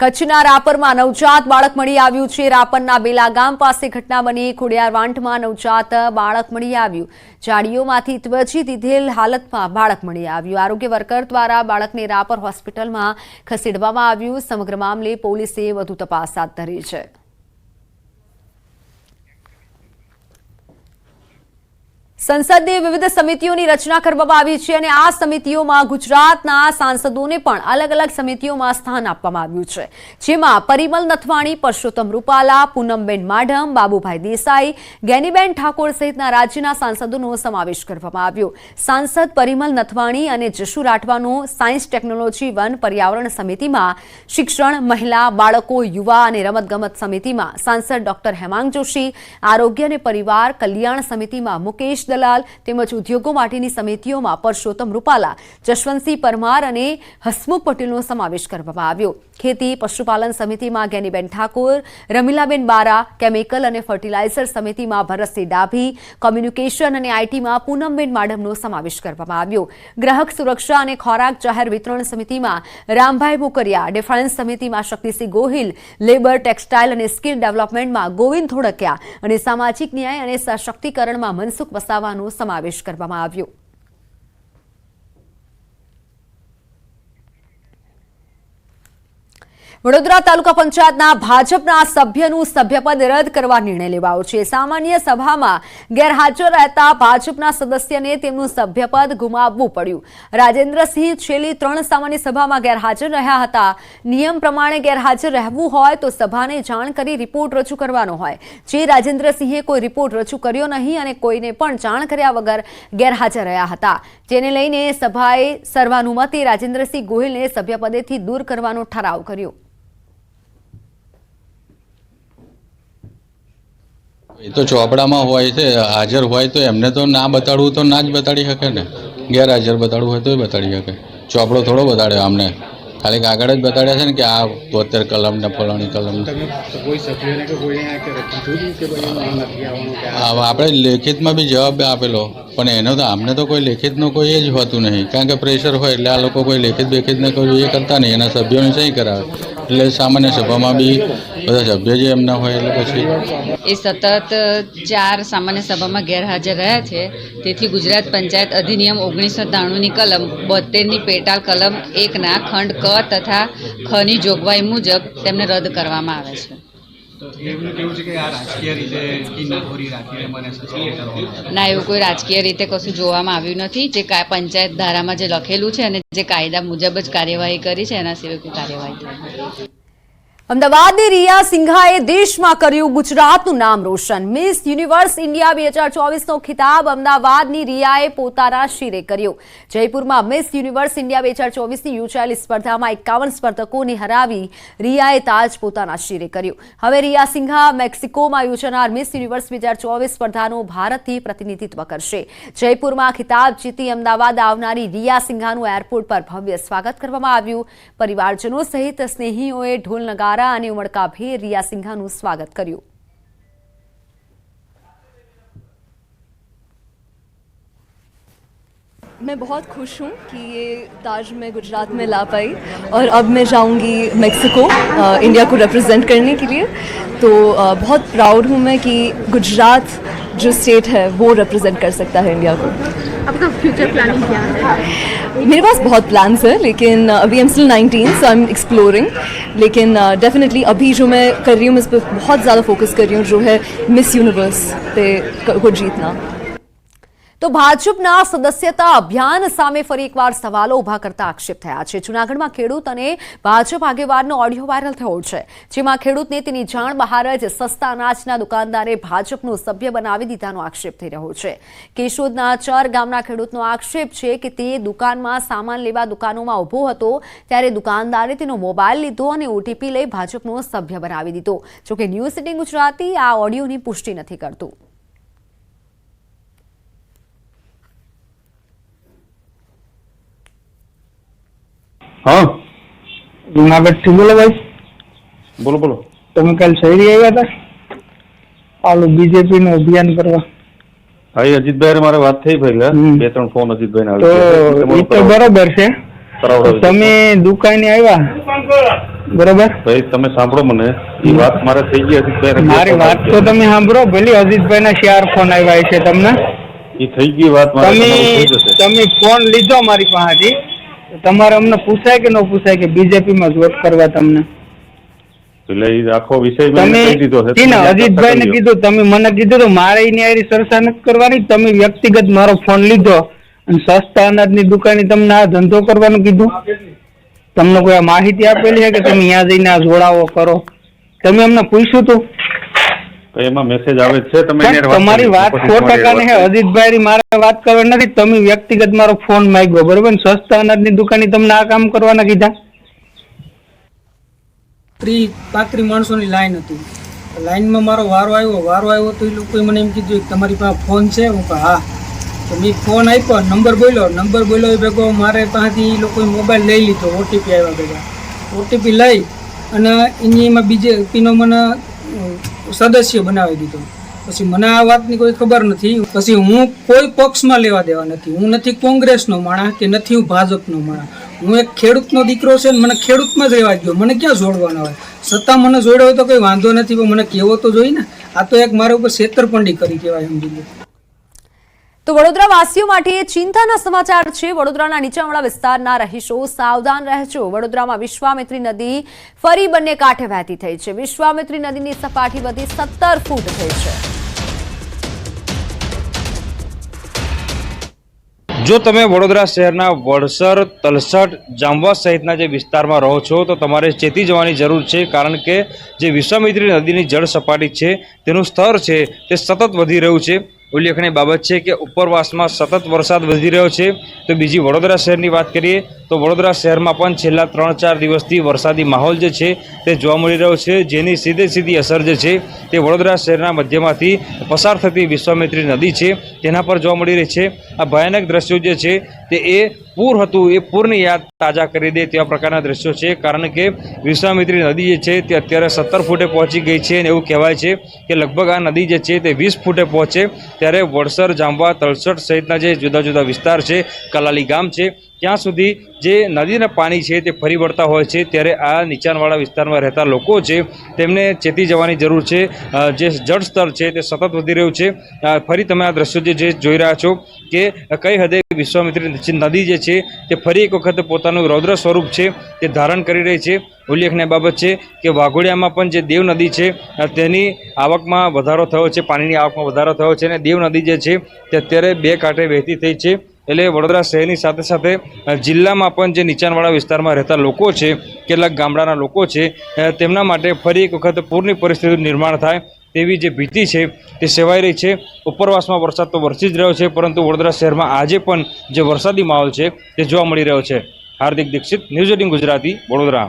કચ્છના રાપરમાં નવજાત બાળક મળી આવ્યું છે. રાપરના બેલા ગામ પાસે ઘટના બની. ખોડિયાર વાંઠમાં નવજાત બાળક મળી આવ્યું. જાડીઓમાંથી ત્વચી દીધેલ હાલતમાં બાળક મળી આવ્યું. આરોગ્ય વર્કર દ્વારા બાળકને રાપર હોસ્પિટલમાં ખસેડવામાં આવ્યું. સમગ્ર મામલે પોલીસે વધુ તપાસ હાથ ધરી છે. સંસદની વિવિધ સમિતિઓની રચના કરવામાં આવી છે અને આ સમિતિઓમાં ગુજરાતના સાંસદોને પણ અલગ અલગ સમિતિઓમાં સ્થાન આપવામાં આવ્યું છે. જેમાં પરિમલ નથવાણી, પરસોત્તમ રૂપાલા, પૂનમબેન માઢમ, બાબુભાઈ દેસાઈ, ગેનીબેન ઠાકોર સહિતના રાજ્યના સાંસદોનો સમાવેશ કરવામાં આવ્યો. સાંસદ પરિમલ નથવાણી અને જશુ રાઠવાનો સાયન્સ ટેકનોલોજી વન પર્યાવરણ સમિતિમાં શિક્ષણ, મહિલા, બાળકો, યુવા અને રમતગમત સમિતિમાં સાંસદ ડોક્ટર હેમાંગ જોશી, આરોગ્ય અને પરિવાર કલ્યાણ સમિતિમાં મુકેશ દલાલ તેમજ ઉદ્યોગો માટેની સમિતિઓમાં પરસોત્તમ રૂપાલા, જશવંતસિંહ પરમાર અને હસમુખ પટેલનો સમાવેશ કરવામાં આવ્યો. ખેતી પશુપાલન સમિતિમાં ગેનીબેન ઠાકોર, રમીલાબેન બારા, કેમિકલ અને ફર્ટિલાઇઝર સમિતિમાં ભરતસિંહ ડાભી, કોમ્યુનિકેશન અને આઈટીમાં પૂનમબેન માડમનો સમાવેશ કરવામાં આવ્યો. ગ્રાહક સુરક્ષા અને ખોરાક જાહેર વિતરણ સમિતિમાં રામભાઈ મોકરિયા ડિફેન્સ સમિતિમાં શક્તિસિંહ ગોહિલ, લેબર, ટેક્સટાઇલ અને સ્કિલ ડેવલપમેન્ટમાં ગોવિંદ ધોળકિયા અને સામાજિક ન્યાય અને સશક્તિકરણમાં મનસુખ વસાવાનો સમાવેશ કરવામાં આવ્યો. વડોદરા તાલુકા પંચાયતના ભાજપના સભ્યનું સભ્યપદ રદ કરવા નિર્ણય લેવાયો છે. સામાન્ય સભામાં ગેરહાજર રહેતા ભાજપના સદસ્યને તેમનું સભ્યપદ ગુમાવવું પડ્યું. રાજેન્દ્રસિંહ છેલ્લી ત્રણ સામાન્ય સભામાં ગેરહાજર રહ્યા હતા. નિયમ પ્રમાણે ગેરહાજર રહેવું હોય તો સભાને જાણ કરી રિપોર્ટ રજૂ કરવાનો હોય. જે રાજેન્દ્રસિંહે કોઈ રિપોર્ટ રજૂ કર્યો નહીં અને કોઈને પણ જાણ કર્યા વગર ગેરહાજર રહ્યા હતા. જેને લઈને સભાએ સર્વાનુમતે રાજેન્દ્રસિંહ ગોહિલને સભ્યપદેથી દૂર કરવાનો ઠરાવ કર્યો. એ તો ચોપડામાં હોય છે હાજર હોય તો એમને તો ના બતાડવું તો ના જ બતાડી શકે ને. ગેરહાજર બતાડવું હોય તોય બતાડી શકે. ચોપડો થોડો બતાડ્યો અમને ખાલી કાગળ જ બતાડ્યા છે ને કે આ તોતેર કલમ ને ફલાણી કલમ. આપણે લેખિતમાં બી જવાબ આપેલો પણ એનો તો આમને તો કોઈ લેખિતનું કોઈ એ જ હોતું નહીં. કારણ કે પ્રેશર હોય એટલે આ લોકો કોઈ લેખિત બેખિતને કોઈ એ કરતા નહીં. એના સભ્યોને સહી કરાવે. એટલે સામાન્ય સભામાં બી બધા સભ્ય જે એમના હોય એટલે પછી એ સતત ચાર સામાન્ય સભામાં ગેરહાજર રહ્યા છે. તેથી ગુજરાત પંચાયત અધિનિયમ ઓગણીસો ત્રાણુંની કલમ બોતેરની પેટાલ કલમ એકના ખંડ ક તથા ખની જોગવાઈ મુજબ તેમને રદ કરવામાં આવે છે. તો એમનું કેવું છે કે આ રાજકીય રીતે કિન્નાખોરી રાખીને મને સસ્પેન્ડ કરવામાં આવે. ના એવું કોઈ રાજકીય રીતે કશું જોવામાં આવ્યું નથી. જે પંચાયત ધારામાં જે લખેલું છે અને જે કાયદા મુજબ જ કાર્યવાહી કરી છે એના સિવાય કોઈ કાર્યવાહી થઈ નથી. અમદાવાદની રિયા સિંઘાએ દેશમાં કર્યું ગુજરાતનું નામ રોશન. મિસ યુનિવર્સ ઇન્ડિયા બે હજાર ચોવીસનો ખિતાબ અમદાવાદની રિયાએ પોતાના શિરે કર્યો. જયપુરમાં મિસ યુનિવર્સ ઇન્ડિયા બે હજાર ચોવીસની યોજાયેલી સ્પર્ધામાં એકાવન સ્પર્ધકોને હરાવી રિયાએ તાજ પોતાના શિરે કર્યો. હવે રિયા સિંઘા મેક્સિકોમાં યોજાનાર મિસ યુનિવર્સ બે હજાર ચોવીસ સ્પર્ધાનું ભારતથી પ્રતિનિધિત્વ કરશે. જયપુરમાં ખિતાબ જીતી અમદાવાદ આવનારી રિયા સિંઘાનું એરપોર્ટ પર ભવ્ય સ્વાગત કરવામાં આવ્યું. પરિવારજનો સહિત સ્નેહીઓએ ઢોલ નગારા અને ઉમળકાભેર રિયા સિંઘાનું સ્વાગત કર્યું मैं बहुत खुश हूँ कि ये ताज मैं गुजरात में ला पाई और अब मैं जाऊँगी मेक्सिको अ, इंडिया को रिप्रेजेंट करने के लिए तो अ, बहुत प्राउड हूँ मैं कि गुजरात जो स्टेट है वो रिप्रेजेंट कर सकता है इंडिया को। आपका फ्यूचर प्लानिंग क्या है? मेरे पास बहुत प्लान्स है लेकिन अभी am still 19 so I am exploring लेकिन डेफिनेटली uh, अभी जो मैं कर रही हूँ मैं इस पर बहुत ज़्यादा फोकस कर रही हूँ जो है मिस यूनिवर्स पे को जीतना। તો ભાજપના સદસ્યતા અભિયાન સામે ફરી એકવાર સવાલો ઊભા કરતા આક્ષેપ થયા છે. જૂનાગઢમાં ખેડૂત અને ભાજપ આગેવાનનો ઓડિયો વાયરલ થયો છે. જેમાં ખેડૂતને તેની જાણ બહાર જ સસ્તા અનાજના દુકાનદારે ભાજપનું સભ્ય બનાવી દીધાનો આક્ષેપ થઈ રહ્યો છે. કેશોદના ચર ગામના ખેડૂતનો આક્ષેપ છે કે તે દુકાનમાં સામાન લેવા દુકાનોમાં ઊભો હતો, ત્યારે દુકાનદારે તેનો મોબાઈલ લીધો અને ઓટીપી લઈ ભાજપનો સભ્ય બનાવી દીધો. જોકે ન્યૂઝ સિટી ગુજરાતી આ ઓડિયોની પુષ્ટિ નથી કરતું. હા. જુનાગઢથી બોલો ભાઈ. બોલો બોલો. તમે કાલ શહેરી આવ્યા હતા? આલું બીજેપી નું અભિયાન કરવા. હા અજીતભાઈ મારે વાત થઈ ભાઈ. બે ત્રણ ફોન અજીતભાઈ તો એ તો બરોબર છે. તમે દુકાને આવ્યા? બરોબર? ભાઈ તમે સાંભળો મને. એ વાત મારે થઈ ગઈ અજીતભાઈ મારી વાત તો તમે સાંભળો ભલે અજીતભાઈ ના શેર ફોન આવ્યા છે તમને. એ થઈ ગઈ વાત તમે તમે ફોન લીધો મારી પાસેથી. તમારે અમને પૂછાય કે ન પૂછાય કે બીજેપી માં વોટ કરવા તમને? એટલે એ આખો વિષય તમે દીધો છે ને અજીતભાઈ ને કીધું તમે મને કીધું તો મારે એની હારી ચર્ચા નથી કરવાની તમે વ્યક્તિગત મારો ફોન લીધો અને સસ્તા અનાજની દુકાને તમને આ ધંધો કરવાનું કીધું. તમને કોઈ આ માહિતી આપેલી છે કે તમે ત્યાં જઈને આ જોડાવો કરો? તમે અમને પૂછ્યું તું? તો એમાં મેસેજ આવે છે તમે તમારી વાત સો ટકા ને અજીતભાઈ મારે વાત કરવાની નથી તમે વ્યક્તિગત મારો ફોન માંગ્યો બરોબર? ને સસ્તા અનાજની દુકાને તમને આ કામ કરવાના કીધા? ત્રીસ પાંત્રીસ માણસોની લાઈન હતી. લાઈનમાં મારો વારો આવ્યો વારો આવ્યો તો એ લોકોએ મને એમ કીધું કે તમારી પાસે ફોન છે? હું કહું હા. તો મેં ફોન આપ્યો નંબર બોલ્યો નંબર બોલ્યો એ ભેગો મારે પાસેથી એ લોકોએ મોબાઈલ લઈ લીધો ઓટીપી આવ્યા ભેગા. ઓટીપી લઈ અને એની એમાં બીજે પીનો મને સદસ્ય બનાવી દીધો. પછી મને આ વાતની કોઈ ખબર નથી. પછી હું કોઈ પક્ષમાં લેવા દેવા નથી. હું નથી કોંગ્રેસનો માણા કે નથી હું ભાજપનો માણા હું એક ખેડૂતનો દીકરો છે મને ખેડૂતમાં જ રહેવા ગયો મને ક્યાં જોડવાનો હોય? સત્તા મને જોડ્યો તો કંઈ વાંધો નથી, પણ મને કહેવો તો જોઈએ ને. આ તો એક મારા ઉપર છેતરપંડી કરી કહેવાય સમજી લો તો વડોદરા વાસીઓ માટે ચિંતાના સમાચાર છે. વડોદરાના નીચાણવાળા વિસ્તારના રહીશો સાવધાન રહેજો. વડોદરામાં વિશ્વામિત્રી નદી ફરી બંને કાંઠે વહેતી થઈ છે. વિશ્વામિત્રી નદીની સપાટી વધી સત્તર ફૂટ થઈ છે. જો તમે વડોદરા શહેરના વડસર તલસટ જામવા સહિતના જે વિસ્તારમાં રહો છો, તો તમારે ચેતી જવાની જરૂર છે, કારણ કે જે વિશ્વામિત્રી નદીની જળ સપાટી છે, તેનું સ્તર છે, તે સતત વધી રહ્યું છે. ઉલ્લેખનીય બાબત છે કે ઉપરવાસમાં સતત વરસાદ વધી રહ્યો છે. તો બીજી વડોદરા શહેરની વાત કરીએ, તો વડોદરા શહેરમાં પણ છેલ્લા ત્રણ ચાર દિવસથી વરસાદી માહોલ જે છે તે જોવા મળી રહ્યો છે, જેની સીધે સીધી અસર જે છે તે વડોદરા શહેરના મધ્યમાંથી પસાર થતી વિશ્વામિત્રી નદી છે, તેના પર જોવા મળી રહી છે. આ ભયાનક દ્રશ્યો જે છે તે એ પૂર હતું એ પૂરની યાદ તાજા કરી દે તેવા પ્રકારના દ્રશ્યો છે. કારણ કે વિશ્વામિત્રી નદી જે છે તે અત્યારે સત્તર ફૂટે પહોંચી ગઈ છે અને એવું કહેવાય છે કે લગભગ આ નદી જે છે તે વીસ ફૂટે પહોંચે ત્યારે વડસર જાંબા તળસટ સહિતના જે જુદા જુદા વિસ્તાર છે, કલાલી ગામ છે. ત્યાં સુધી જે નદીના પાણી છે તે ફરી વળતા હોય છે, ત્યારે આ નીચાણવાળા વિસ્તારમાં રહેતા લોકો છે, તેમને ચેતી જવાની જરૂર છે. જે જળસ્તર છે તે સતત વધી રહ્યું છે. ફરી તમે આ દ્રશ્યો જે જોઈ રહ્યા છો કે કઈ હદે વિશ્વામિત્રી નદી જે છે તે ફરી એક વખત પોતાનું રૌદ્ર સ્વરૂપ છે તે ધારણ કરી રહી છે. ઉલ્લેખનીય બાબત છે કે વાઘોડિયામાં પણ જે દેવ નદી છે તેની આવકમાં વધારો થયો છે, પાણીની આવકમાં વધારો થયો છે અને દેવ નદી જે છે તે અત્યારે બે કાંઠે વહેતી થઈ છે. એટલે વડોદરા શહેરની સાથે સાથે જિલ્લામાં પણ જે નીચાણવાળા વિસ્તારમાં રહેતા લોકો છે, કેટલાક ગામડાના લોકો છે તેમના માટે ફરી એક વખત પૂરની પરિસ્થિતિનું નિર્માણ થાય તેવી જે ભીતિ છે તે સેવાઈ રહી છે. ઉપરવાસમાં વરસાદ તો વરસી જ રહ્યો છે, પરંતુ વડોદરા શહેરમાં આજે પણ જે વરસાદી માહોલ છે તે જોવા મળી રહ્યો છે. Hardik Dixit, News Eighteen Gujarati, Vadodara.